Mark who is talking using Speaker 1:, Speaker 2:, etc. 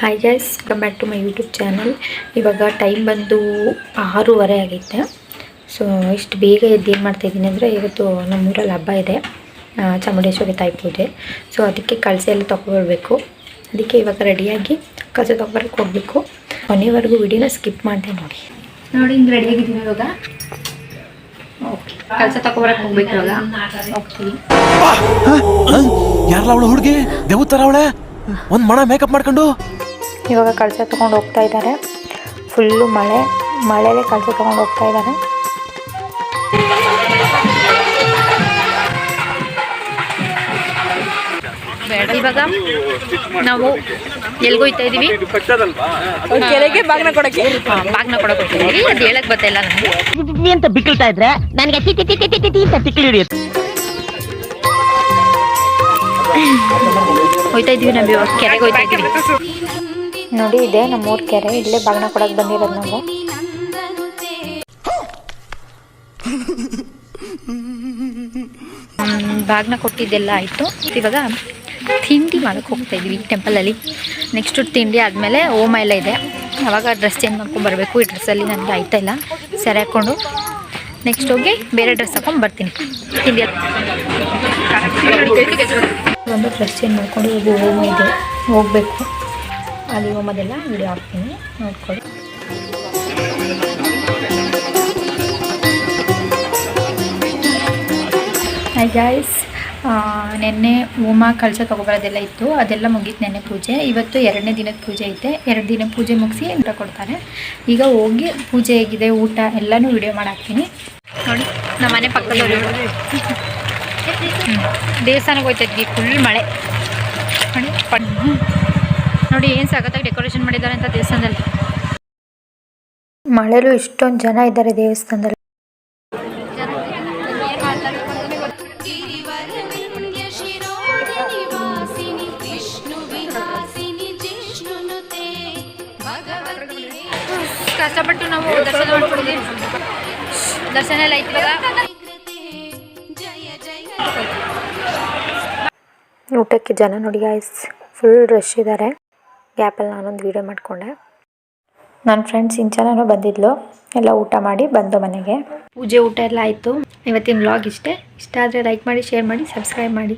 Speaker 1: Hi guys come back to my YouTube channel ಇವಾಗ time ಬಂದು ಆರೂವರೆ ಆಗೈತೆ ಸೊ ಇಷ್ಟು ಬೇಗ ಎದ್ದು ಏನು ಮಾಡ್ತಾಯಿದ್ದೀನಿ ಅಂದರೆ ಇವತ್ತು ನಮ್ಮೂರಲ್ಲಿ ಹಬ್ಬ ಇದೆ. ಚಾಮುಂಡೇಶ್ವರಿ ತಾಯಿ ಪೂಜೆ. ಸೊ ಅದಕ್ಕೆ ಕಳಸೆ ಎಲ್ಲ ತೊಗೊಬರ್ಬೇಕು ಅದಕ್ಕೆ ಇವಾಗ ರೆಡಿಯಾಗಿ ಕಳಸ ತೊಗೊಬರಕ್ಕೆ ಹೋಗಬೇಕು. ಕೊನೆವರೆಗೂ ವಿಡಿಯೋನ ಸ್ಕಿಪ್ ಮಾಡಿದೆ ನೋಡಿ. ನೋಡಿ ಹಿಂಗೆ ರೆಡಿಯಾಗಿದ್ದೀನಿ ಇವಾಗ? ಹೋಗ್ಬೇಕು ಇವಾಗ. ಹೋಗ್ತೀವಿ
Speaker 2: ಯಾರಲ್ಲ ಅವಳು ಹುಡುಗಿ? ದೇವತರ ಅವಳೆ? ಒಂದು ಮಣ ಮೇಕಪ್ ಮಾಡ್ಕೊಂಡು?
Speaker 1: ಇವಾಗ ಕಳಸ ತೊಗೊಂಡು ಹೋಗ್ತಾ ಇದ್ದಾರೆ. ಫುಲ್ಲು ಮಳೆ. ಮಳೆಯಲ್ಲೇ ಕಳಸ ತೊಗೊಂಡು ಹೋಗ್ತಾ ಇದ್ದಾರೆ. ಇವಾಗ ನಾವು ಎಲ್ಗೋಯ್ತಾ ಇದೀವಿ.
Speaker 3: ಕೆರೆಗೆ ಬಾಗ್ನ ಕೊಡಕ್ಕೆ.
Speaker 1: ಬಾಗ್ನ ಕೊಡಕ್ಕೆ ಹೋಗ್ತಿದೀವಿ ಅದು ಹೇಳಕ್ ಬರ್ತಾ ಇಲ್ಲ ನಮಗೆ?
Speaker 3: ಅಂತ ಬಿಕ್ಕಳ್ತಾ ಇದ್ರೆ ನನಗೆ ಟಿ ಟಿ ಟಿ ಟಿ ಟಿ ಟಿ ಅಂತ ತಿಕ್ಕಿ ಹಿಡಿಯುತ್ತೆ.
Speaker 1: ಹೋಯ್ತಾ ಇದೀವಿ ನಾವು ಇವಾಗ ಕೆರೆಗೆ ಹೋಯ್ತಾ ಇದೀವಿ. ನೋಡಿ ಇದೆ ನಮ್ಮೂರ್ ಕೆರೆ. ಇಲ್ಲೇ ಬಾಗ್ನ ಕೊಡಕ್ ಬಂದಿರೋದು ನಾವು. ಬಾಗ್ನ ಕೊಟ್ಟಿದ್ದೆಲ್ಲ ಆಯಿತು. ಇವಾಗ ತಿಂಡಿ ಮಾಡೋಕ್ಕೆ ಹೋಗ್ತಾ ಇದೀವಿ ಟೆಂಪಲಲ್ಲಿ ನೆಕ್ಸ್ಟು ತಿಂಡಿ ಆದಮೇಲೆ ಓಮ ಎಲ್ಲ ಇದೆ. ಅವಾಗ ಡ್ರೆಸ್ ಚೇಂಜ್ ಮಾಡ್ಕೊಂಡು ಬರಬೇಕು ಈ ಡ್ರೆಸ್ಸಲ್ಲಿ ನನಗೆ ಆಯ್ತಾ ಇಲ್ಲ. ಸರಿ ಹಾಕ್ಕೊಂಡು ನೆಕ್ಸ್ಟ್ ಹೋಗಿ ಬೇರೆ ಡ್ರೆಸ್ ಹಾಕೊಂಡು ಬರ್ತೀನಿ. ತಿಂಡಿ ಒಂದು ಡ್ರೆಸ್ ಚೇಂಜ್ ಮಾಡ್ಕೊಂಡು ಈಗ ಓಮ ಇದೆ. ಹೋಗಬೇಕು. ಅಲ್ಲಿ ಓಮದೆಲ್ಲ ವಿಡಿಯೋ ಹಾಕ್ತೀನಿ. ನೋಡ್ಕೊಳ್ಳಿ. ಹಾಯ್ ಗಾಯ್ಸ್ ನಿನ್ನೆ ಹೋಮ ಕಳಸ ತೊಗೊಬರೋದೆಲ್ಲ ಇತ್ತು, ಅದೆಲ್ಲ ಮುಗೀತು ನೆನ್ನೆ ಪೂಜೆ. ಇವತ್ತು ಎರಡನೇ ದಿನದ ಪೂಜೆ ಐತೆ. ಎರಡು ದಿನ ಪೂಜೆ ಮುಗಿಸಿ ಊಟ ಕೊಡ್ತಾರೆ. ಈಗ ಹೋಗಿ ಪೂಜೆ ಹೇಗಿದೆ, ಊಟ ಎಲ್ಲನೂ ವಿಡಿಯೋ ಮಾಡಾಕ್ತೀನಿ. ನೋಡಿ, ನಮ್ಮ ಮನೆ ಪಕ್ಕದಲ್ಲಿ. ದೇವಸ್ಥಾನಕ್ಕೆ ಹೋಗ್ತಾ ಫುಲ್ ಮಳೆ. ನೋಡಿ ನೋಡಿ ಏನು ಸಖತ್ತಾಗಿ ಡೆಕೋರೇಷನ್ ಮಾಡಿದ್ದಾರೆ ಅಂತ ದೇವಸ್ಥಾನದಲ್ಲಿ. ಮಳೆಲೂ ಇಷ್ಟೊಂದು ಜನ ಇದ್ದಾರೆ ದೇವಸ್ಥಾನದಲ್ಲಿ. ಕಷ್ಟಪಟ್ಟು ನಾವು ದರ್ಶನ ಮಾಡ್ಕೊಂಡಿದ್ದೀವಿ ದರ್ಶನ ಎಲ್ಲ
Speaker 4: ಇತ್ತು
Speaker 1: ಊಟಕ್ಕೆ ಜನ ನೋಡಿ ಗಾಯ್ಸ್ ಫುಲ್ ರಶ್ ಇದ್ದಾರೆ ಗ್ಯಾಪಲ್ಲಿ ನಾನೊಂದು ವೀಡಿಯೋ ಮಾಡಿಕೊಂಡೆ. ನನ್ನ ಫ್ರೆಂಡ್ಸ್ ಇಂಚನೂ ಬಂದಿದ್ಲು. ಎಲ್ಲ ಊಟ ಮಾಡಿ ಬಂದು ಮನೆಗೆ. ಪೂಜೆ ಊಟ ಎಲ್ಲ ಆಯಿತು. ಇವತ್ತಿನ ವ್ಲಾಗ್ ಇಷ್ಟೇ. ಇಷ್ಟ ಆದರೆ ಲೈಕ್ ಮಾಡಿ ಶೇರ್ ಮಾಡಿ ಸಬ್ಸ್ಕ್ರೈಬ್ ಮಾಡಿ.